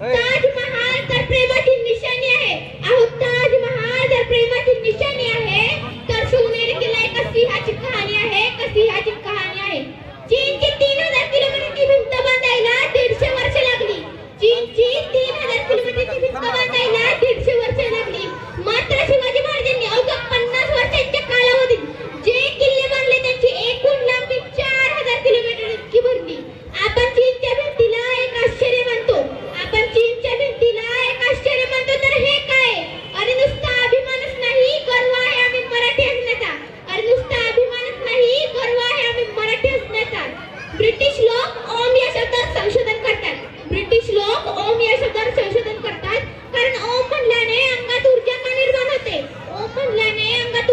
ताजमहाल तर प्रेमाची ब्रिटिश लोक ओम या शब्दावर संशोधन करतात. ब्रिटिश लोक ओम या शब्दावर संशोधन करतात. कारण ओम म्हणल्याने अंगात ऊर्जा निर्माण होते? ओम म्हणल्याने अंगात